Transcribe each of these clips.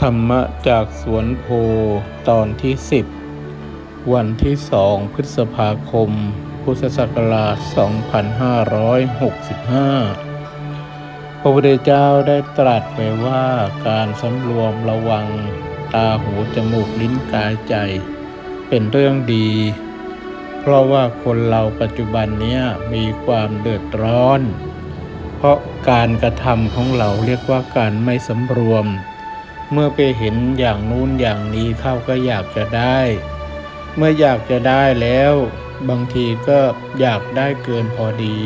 ธรรมะจากสวนโพตอนที่สิบวันที่สองพฤษภาคม พุทธศักราช 2565 พระพุทธเจ้าได้ตรัสไว้ว่าการสำรวมระวังตาหูจมูกลิ้นกายใจ เป็นเรื่องดี เพราะว่าคนเราปัจจุบันนี้มีความเดือดร้อน เพราะการกระทำของเราเรียกว่าการไม่สำรวม เมื่อไปเห็นอย่างนู้นอย่างนี้เข้าก็อยากจะได้ เมื่ออยากจะได้แล้ว บางทีก็อยากได้เกินพอดี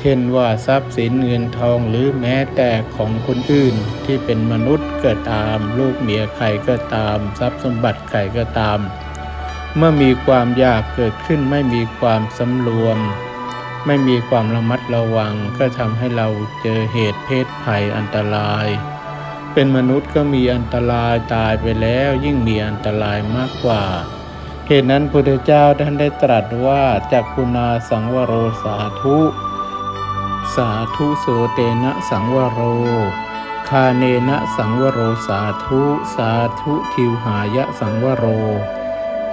เช่นว่าทรัพย์สินเงินทองหรือแม้แต่ของคนอื่นที่เป็นมนุษย์ก็ตาม ลูกเมียใครก็ตาม ทรัพย์สมบัติใครก็ตาม เมื่อมีความอยากเกิดขึ้นไม่มีความสำรวม ไม่มีความระมัดระวังก็ทำให้เราเจอเหตุเพศภัยอันตราย เป็นมนุษย์ก็มีอันตรายตายไปแล้วยิ่งมีอันตรายมากกว่า เหตุนั้นพระพุทธเจ้าท่านได้ตรัสว่าจักคุณาสังวโรสาธุ สาธุโสเตนะสังวโร คาเนนะสังวโรสาธุสาธุทิวหายะสังวโร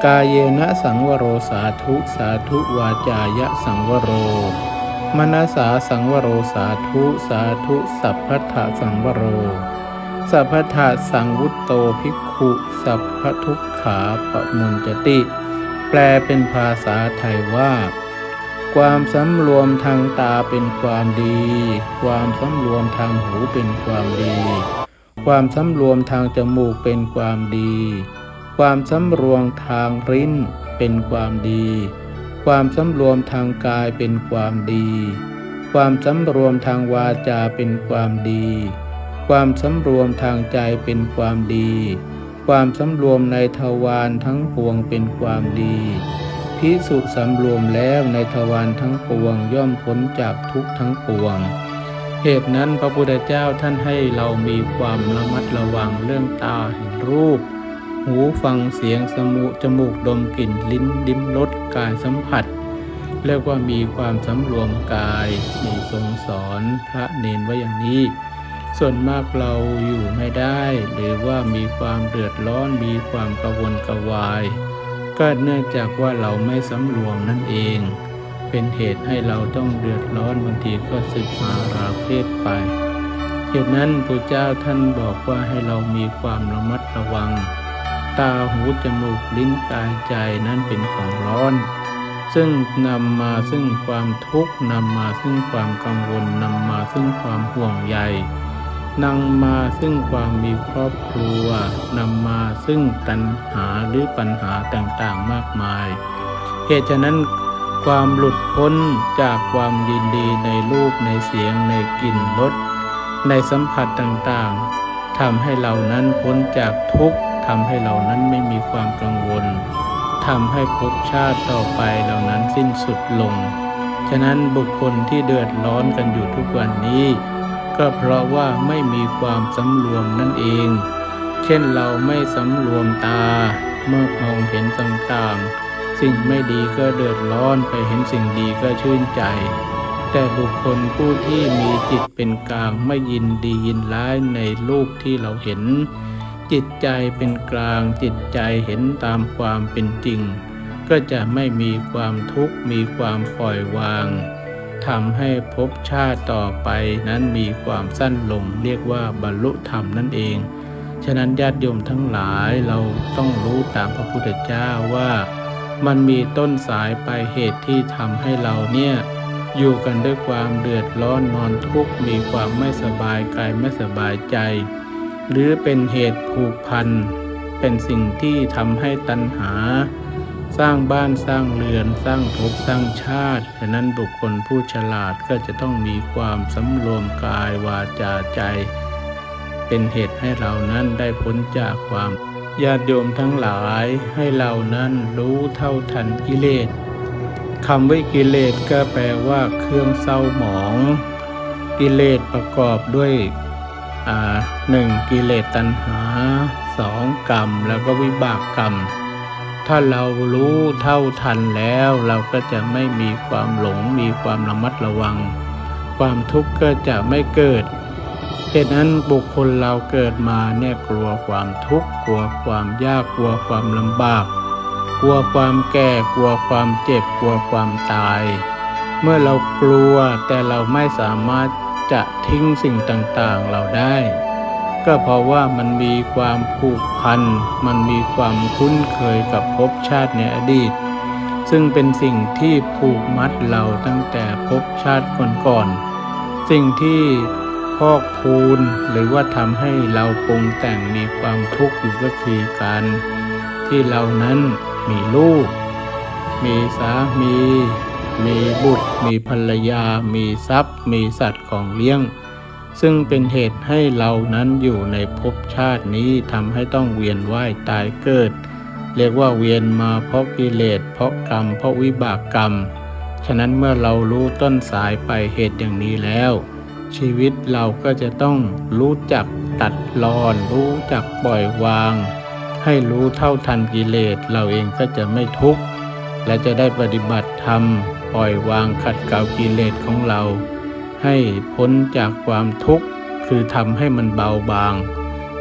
กายเยนะสังวโรสาธุสาธุวาจายะสังวโรมนาสาสังวโรสาธุสาธุสัพพัทธะสังวโร สัพพทาสังวุตโตภิกขุสัพพทุกขาปะมุนจติ แปลเป็นภาษาไทยว่า ความสำรวมทางตาเป็นความดี ความสำรวมทางหูเป็นความดี ความสำรวมทางจมูกเป็นความดี ความสำรวมทางลิ้นเป็นความดี ความสำรวมทางกายเป็นความดี ความสำรวมทางวาจาเป็นความดี ความสำรวมทางใจเป็นความดี ความสำรวมในทวารทั้งปวงเป็นความดีพิสุสำรวมแล้วในทวารทั้งปวงย่อมพ้นจากทุกทั้งปวง เหตุนั้นพระพุทธเจ้าท่านให้เรามีความระมัดระวังเรื่องตาเห็นรูป หูฟังเสียงสมูจมูกดมกลิ่นลิ้นดิ้มรสกายสัมผัสเรียกว่ามีความสำรวมกายมีทรงสอนพระเนนไว้อย่างนี้ ส่วนมากเราอยู่ไม่ได้ หรือว่ามีความเดือดร้อนมีความกระวนกระวาย ก็เนื่องจากว่าเราไม่สำรวมนั่นเอง เป็นเหตุให้เราต้องเดือดร้อนบางทีก็สึกมาราเพศไปเหตุนั้นพระเจ้าท่านบอกว่าให้เรามีความระมัดระวัง ตาหูจมูกลิ้นกายใจนั้นเป็นของร้อนซึ่งนำมาซึ่งความทุกข์นำมาซึ่งความกังวลนำมาซึ่งความห่วงใย นำมาซึ่งความมีครอบครัวนำมาซึ่งตัณหาหรือปัญหาต่างๆมากมาย เหตุฉะนั้นความหลุดพ้นจากความยินดีในรูปในเสียงในกลิ่นรสในสัมผัสต่างๆทำให้เรานั้นพ้นจากทุกข์ทำให้เรานั้นไม่มีความกังวลทำให้ภพชาติต่อไปเหล่านั้นสิ้นสุดลง ฉะนั้นบุคคลที่เดือดร้อนกันอยู่ทุกวันนี้ ก็เพราะว่าไม่มีความสำรวมนั่นเอง เช่นเราไม่สำรวมตา เมื่อมองเห็นต่างๆ สิ่งไม่ดีก็เดือดร้อนไปเห็นสิ่งดีก็ชื่นใจ แต่บุคคลผู้ที่มีจิตเป็นกลางไม่ยินดียินร้ายในรูปที่เราเห็น จิตใจเป็นกลางจิตใจเห็นตามความเป็นจริง ก็จะไม่มีความทุกข์มีความปล่อยวาง ทำให้ภพชาติต่อไปนั้นมีความสั้นลงเรียกว่าบรรลุธรรมนั่นเอง ฉะนั้นญาติโยมทั้งหลายเราต้องรู้ตามพระพุทธเจ้าว่า มันมีต้นสายไปเหตุที่ทำให้เราเนี่ยอยู่กันด้วยความเดือดร้อนนอนทุกข์มีความไม่สบายกายไม่สบายใจ หรือเป็นเหตุผูกพัน เป็นสิ่งที่ทำให้ตัณหา สร้างบ้านสร้างเรือน สร้างภพสร้างชาติฉะนั้นบุคคลผู้ฉลาดก็จะต้องมีความสำรวมกายวาจาใจ เป็นเหตุให้เรานั้นได้พ้นจากความญาติโยมทั้งหลายให้เรานั้นรู้เท่าทันกิเลสคำว่ากิเลสก็แปลว่าเครื่องเศร้าหมอง กิเลสประกอบด้วยอ่าหนึ่งกิเลสตัณหาสองกรรม แล้วก็วิบากกรรม ถ้าเรารู้เท่าทันแล้วเราก็จะไม่มีความหลงมีความระมัดระวัง ความทุกข์ก็จะไม่เกิดเหตุนั้นบุคคลเราเกิดมาเนี่ยกลัวความทุกข์กลัวความยากกลัวความลำบาก กลัวความแก่กลัวความเจ็บกลัวความตาย เมื่อเรากลัวแต่เราไม่สามารถจะทิ้งสิ่งต่างๆเราได้ ก็เพราะว่ามันมีความผูกพัน มันมีความคุ้นเคยกับภพชาติในอดีต ซึ่งเป็นสิ่งที่ผูกมัดเราตั้งแต่ภพชาติก่อนๆสิ่งที่พอกพูนหรือว่าทำให้เราปรุงแต่งมีความทุกข์อยู่ก็คือการที่เรานั้นมีลูก มีสามี มีบุตร มีภรรยา มีทรัพย์ มีสัตว์ของเลี้ยง ซึ่งเป็นเหตุให้เรานั้นอยู่ในภพชาตินี้ทำให้ต้องเวียนว่ายตายเกิด เรียกว่าเวียนมาเพราะกิเลสเพราะกรรม เพราะวิบากกรรม ฉะนั้นเมื่อเรารู้ต้นสายไปเหตุอย่างนี้แล้ว ชีวิตเราก็จะต้องรู้จักตัดรอน รู้จักปล่อยวาง ให้รู้เท่าทันกิเลสเราเองก็จะไม่ทุกข์และจะได้ปฏิบัติธรรม ปล่อยวางขัดเกลากิเลสของเรา ให้พ้นจากความทุกข์คือทำให้มันเบาบาง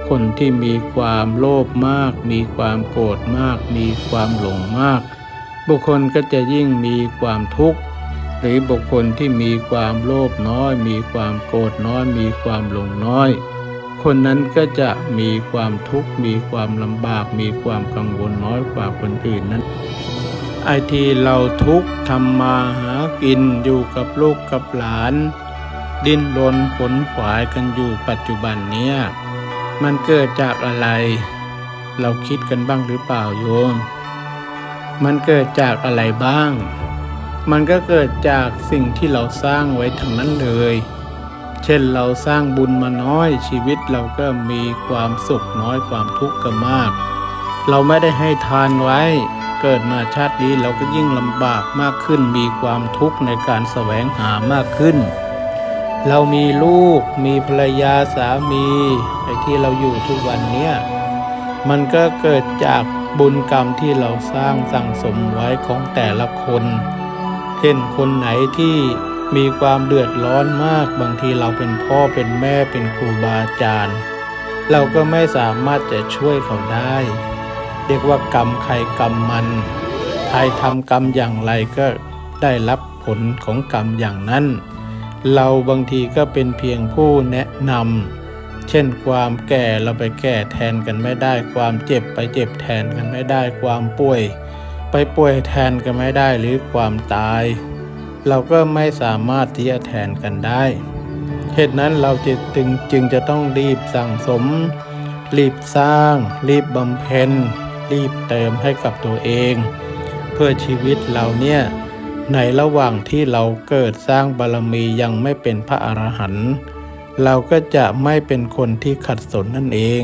คนที่มีความโลภมาก มีความโกรธมาก มีความหลงมาก บุคคลก็จะยิ่งมีความทุกข์หรือบุคคลที่มีความโลภน้อย มีความโกรธน้อย มีความหลงน้อย คนนั้นก็จะมีความทุกข์มีความลำบาก มีความกังวลน้อยกว่าคนอื่นนั้นไอที่เราทุกข์ทำมาหากินอยู่กับลูกกับหลาน ดิ้นรนขนขวายกันอยู่ปัจจุบันเนี้ยมันเกิดจากอะไร เราคิดกันบ้างหรือเปล่าโยม มันเกิดจากอะไรบ้าง มันก็เกิดจากสิ่งที่เราสร้างไว้ทั้งนั้นเลย เช่นเราสร้างบุญมาน้อยชีวิตเราก็มีความสุขน้อยความทุกข์ก็มาก เราไม่ได้ให้ทานไว้ เกิดมาชาตินี้เราก็ยิ่งลำบากมากขึ้นมีความทุกข์ในการแสวงหามากขึ้น เรามีลูกมีภรรยาสามีไอ้ที่เราอยู่ทุกวันเนี้ยมันก็เกิดจากบุญกรรมที่เราสร้างสั่งสมไว้ของแต่ละคน เช่นคนไหนที่มีความเดือดร้อนมากบางทีเราเป็นพ่อเป็นแม่เป็นครูบาอาจารย์ เราก็ไม่สามารถจะช่วยเขาได้ เรียกว่ากรรมใครกรรมมันใครทำกรรมอย่างไรก็ได้รับผลของกรรมอย่างนั้น เราบางทีก็เป็นเพียงผู้แนะนำเช่นความแก่เราไปแก้แทนกันไม่ได้ ความเจ็บไปเจ็บแทนกันไม่ได้ ความป่วย ไปป่วยแทนกันไม่ได้หรือความตาย เราก็ไม่สามารถที่จะแทนกันได้เหตุนั้นเราจะจึงจึงจะต้องรีบสั่งสม รีบสร้าง รีบบำเพ็ญรีบเติมให้กับตัวเอง เพื่อชีวิตเราเนี่ย ในระหว่างที่เราเกิดสร้างบารมียังไม่เป็นพระอรหันต์เราก็จะไม่เป็นคนที่ขัดสนนั่นเอง